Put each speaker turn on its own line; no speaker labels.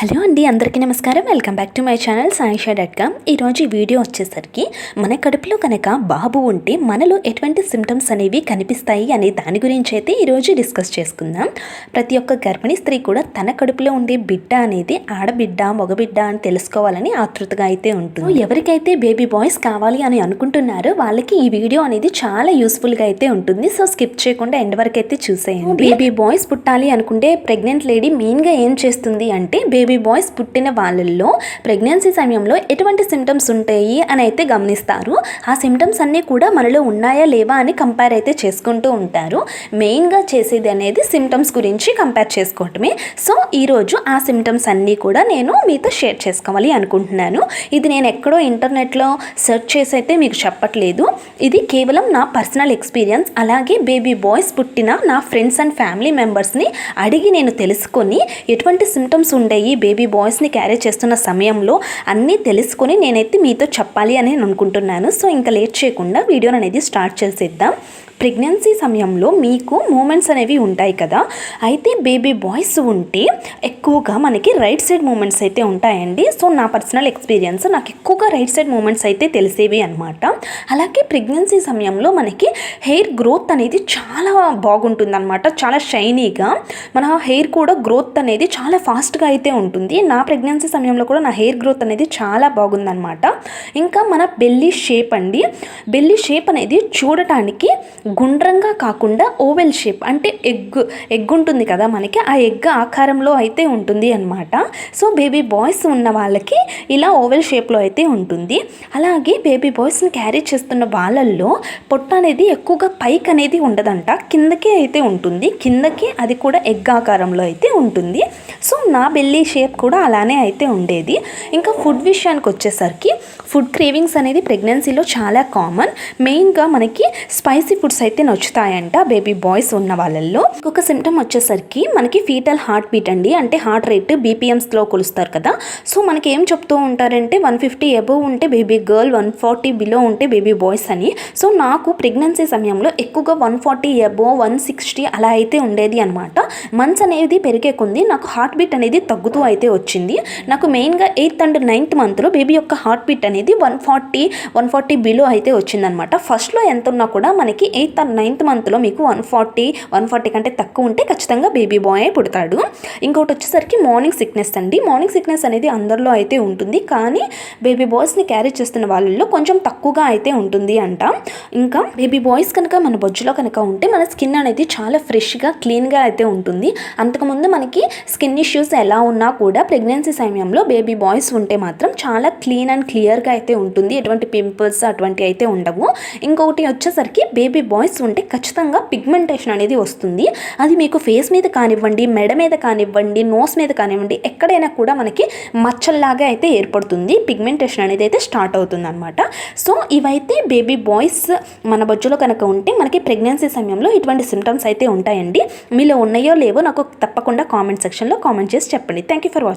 Hello అండి అందరికీ నమస్కారం. Welcome back to my channel Saisha dot com. ఈరోజు ఈ వీడియో వచ్చేసరికి మన కడుపులో కనుక బాబు ఉంటే మనలో ఎటువంటి సిమ్టమ్స్ అనేవి కనిపిస్తాయి అనే దాని గురించి అయితే ఈరోజు డిస్కస్ చేసుకుందాం. ప్రతి ఒక్క గర్భిణీ స్త్రీ కూడా తన కడుపులో ఉండే బిడ్డ అనేది ఆడబిడ్డ మగబిడ్డ అని తెలుసుకోవాలని ఆతృతగా అయితే ఉంటుంది. ఎవరికైతే బేబీ బాయ్స్ కావాలి అని అనుకుంటున్నారో వాళ్ళకి ఈ వీడియో అనేది చాలా యూస్ఫుల్గా అయితే ఉంటుంది. సో స్కిప్ చేయకుండా ఎండ్ వరకు అయితే చూసేయండి. బేబీ బాయ్స్ పుట్టాలి అనుకుంటే ప్రెగ్నెంట్ లేడీ మెయిన్గా ఏం చేస్తుంది అంటే బేబీ బాయ్స్ పుట్టిన వాళ్ళల్లో ప్రెగ్నెన్సీ సమయంలో ఎటువంటి సిమ్టమ్స్ ఉంటాయి అని అయితే గమనిస్తారు. ఆ సిమ్టమ్స్ అన్నీ కూడా మనలో ఉన్నాయా లేవా అని కంపేర్ అయితే చేసుకుంటూ ఉంటారు. మెయిన్గా చేసేది అనేది సిమ్టమ్స్ గురించి కంపేర్ చేసుకోవటమే. సో ఈరోజు ఆ సిమ్టమ్స్ అన్నీ కూడా నేను మీతో షేర్ చేసుకోవాలి అనుకుంటున్నాను. ఇది నేను ఎక్కడో ఇంటర్నెట్లో సెర్చ్ చేసి అయితే మీకు చెప్పట్లేదు. ఇది కేవలం నా పర్సనల్ ఎక్స్పీరియన్స్. అలాగే బేబీ బాయ్స్ పుట్టిన నా ఫ్రెండ్స్ అండ్ ఫ్యామిలీ మెంబర్స్ని అడిగి నేను తెలుసుకొని ఎటువంటి సిమ్టమ్స్ ఉండేవి బేబీ బాయ్స్ని క్యారీ చేస్తున్న సమయంలో అన్నీ తెలుసుకొని నేనైతే మీతో చెప్పాలి అని నేను అనుకుంటున్నాను. సో ఇంకా లేట్ చేయకుండా వీడియోని అనేది స్టార్ట్ చేసేద్దాం. ప్రెగ్నెన్సీ సమయంలో మీకు మూమెంట్స్ అనేవి ఉంటాయి కదా. అయితే బేబీ బాయ్స్ ఉంటే ఎక్కువగా మనకి రైట్ సైడ్ మూమెంట్స్ అయితే ఉంటాయండి. సో నా పర్సనల్ ఎక్స్పీరియన్స్ నాకు ఎక్కువగా రైట్ సైడ్ మూమెంట్స్ అయితే తెలిసేవి అనమాట అలాగే ప్రెగ్నెన్సీ సమయంలో మనకి హెయిర్ గ్రోత్ అనేది చాలా బాగుంటుంది అనమాట చాలా షైనీగా మన హెయిర్ కూడా గ్రోత్ అనేది చాలా ఫాస్ట్గా అయితే ఉంటుంది. నా ప్రెగ్నెన్సీ సమయంలో కూడా నా హెయిర్ గ్రోత్ అనేది చాలా బాగుందన్నమాట. ఇంకా మన బెల్లీ షేప్ అండి. బెల్లీ షేప్ అనేది చూడటానికి గుండ్రంగా కాకుండా ఓవెల్ షేప్ అంటే ఎగ్ ఎగ్ ఉంటుంది కదా మనకి ఆ ఎగ్ ఆకారంలో అయితే ఉంటుంది అనమాట సో బేబీ బాయ్స్ ఉన్న వాళ్ళకి ఇలా ఓవెల్ షేప్లో అయితే ఉంటుంది. అలాగే బేబీ బాయ్స్ని క్యారీ చేస్తున్న వాళ్ళల్లో పొట్ట అనేది ఎక్కువగా పైకి అనేది ఉండదంట. కిందకే అయితే ఉంటుంది. కిందకి అది కూడా ఎగ్ ఆకారంలో అయితే ఉంటుంది. సో నా బెల్లీ షేప్ కూడా అలానే అయితే ఉండేది. ఇంకా ఫుడ్ విషయానికి వచ్చేసరికి ఫుడ్ క్రేవింగ్స్ అనేది ప్రెగ్నెన్సీలో చాలా కామన్ మెయిన్గా మనకి స్పైసీ ఫుడ్స్ అయితే నచ్చుతాయంట బేబీ బాయ్స్ ఉన్న వాళ్ళల్లో. ఇంకొక సిమ్టమ్ వచ్చేసరికి మనకి ఫీటల్ హార్ట్ బీట్ అండి. అంటే హార్ట్ రేట్ బీపీఎంస్లో కొలుస్తారు కదా. సో మనకి ఏం చెప్తూ ఉంటారంటే వన్ ఫిఫ్టీ అబోవ్ ఉంటే baby girl one forty below ఉంటే బేబీ బాయ్స్ అని. సో నాకు ప్రెగ్నెన్సీ సమయంలో ఎక్కువగా one forty above one sixty అలా అయితే ఉండేది అనమాట మంత్స్ అనేది పెరిగే కొంది నాకు హార్ట్ బీట్ అనేది తగ్గుతూ అయితే వచ్చింది. నాకు మెయిన్గా ఎయిత్ అండ్ నైన్త్ మంత్లో బేబీ యొక్క హార్ట్ బీట్ అనేది one forty one forty below అయితే వచ్చిందనమాట. ఫస్ట్లో ఎంత ఉన్నా కూడా మనకి ఎయిత్ అండ్ నైన్త్ మంత్లో మీకు వన్ ఫార్టీ వన్ ఫార్టీ కంటే తక్కువ ఉంటే ఖచ్చితంగా బేబీ బాయ్ పుడతాడు. ఇంకోటి వచ్చేసరికి మార్నింగ్ సిక్నెస్ అండి. మార్నింగ్ సిక్నెస్ అనేది అందరిలో అయితే ఉంటుంది. కానీ బేబీ బాయ్స్ని క్యారీ చేస్తున్న వాళ్ళల్లో కొంచెం తక్కువగా అయితే ఉంటుంది అంట. ఇంకా బేబీ బాయ్స్ కనుక మన బొజ్జులో కనుక ఉంటే మన స్కిన్ అనేది చాలా ఫ్రెష్గా క్లీన్గా అయితే ఉంటుంది. అంతకుముందు మనకి స్కిన్ ఇష్యూస్ ఎలా ఉన్నా కూడా ప్రెగ్నెన్సీ సమయంలో బేబీ బాయ్స్ ఉంటే మాత్రం చాలా క్లీన్ అండ్ క్లియర్గా అయితే ఉంటుంది. ఎటువంటి పింపుల్స్ అటువంటి అయితే ఉండవు. ఇంకొకటి వచ్చేసరికి బేబీ బాయ్స్ ఉంటే ఖచ్చితంగా పిగ్మెంటేషన్ అనేది వస్తుంది. అది మీకు ఫేస్ మీద కానివ్వండి మెడ మీద కానివ్వండి నోస్ మీద కానివ్వండి ఎక్కడైనా కూడా మనకి మచ్చల్లాగా అయితే ఏర్పడుతుంది. పిగ్మెంటేషన్ అనేది అయితే స్టార్ట్ అవుతుంది అనమాట సో ఇవైతే బేబీ బాయ్స్ మన బొజ్జులో కనుక ఉంటే మనకి ప్రెగ్నెన్సీ సమయంలో ఇటువంటి సిమ్టమ్స్ అయితే ఉంటాయండి. మీలో ఉన్నాయో లేవో నాకు తప్పకుండా కామెంట్ సెక్షన్లో కామెంట్ చేసి చెప్పండి. Thank you for watching